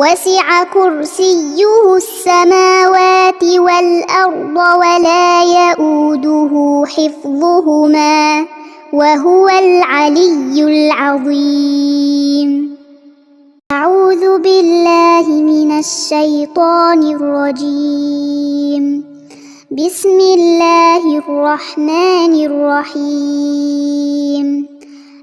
وسع كرسيه السماوات والأرض ولا يؤوده حفظهما وهو العلي العظيم. أعوذ بالله من الشيطان الرجيم. بسم الله الرحمن الرحيم.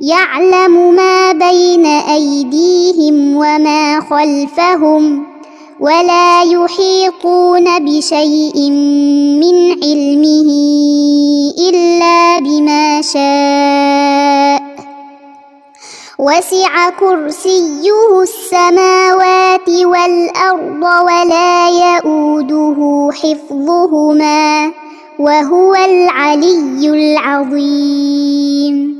يعلم ما بين أيديهم وما خلفهم ولا يحيطون بشيء من علمه إلا بما شاء. وسع كرسيه السماوات والأرض ولا يؤوده حفظهما وهو العلي العظيم.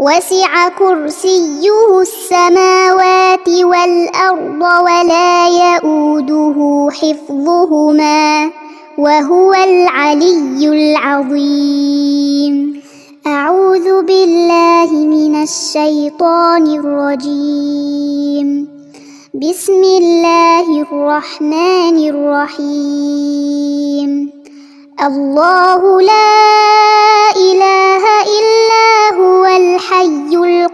وسع كرسيه السماوات والأرض ولا يؤوده حفظهما وهو العلي العظيم. أعوذ بالله من الشيطان الرجيم. بسم الله الرحمن الرحيم. الله لا الحي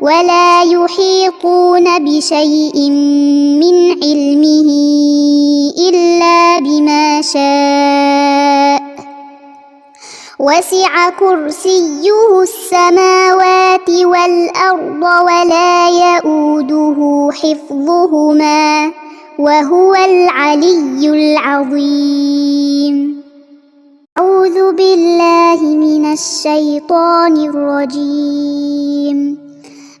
ولا يحيطون بشيء من علمه إلا بما شاء. وسع كرسيه السماوات والأرض ولا يؤوده حفظهما وهو العلي العظيم. أعوذ بالله من الشيطان الرجيم.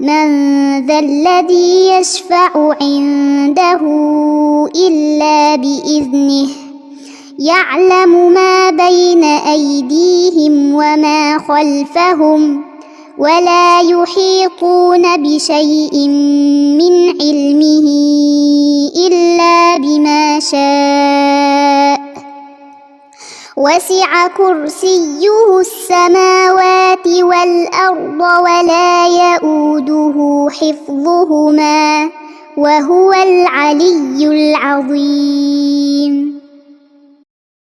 من ذا الذي يشفع عنده إلا بإذنه يعلم ما بين أيديهم وما خلفهم ولا يحيطون بشيء من علمه إلا بما شاء وسع كرسيه السماوات والأرض ولا يؤوده حفظهما وهو العلي العظيم.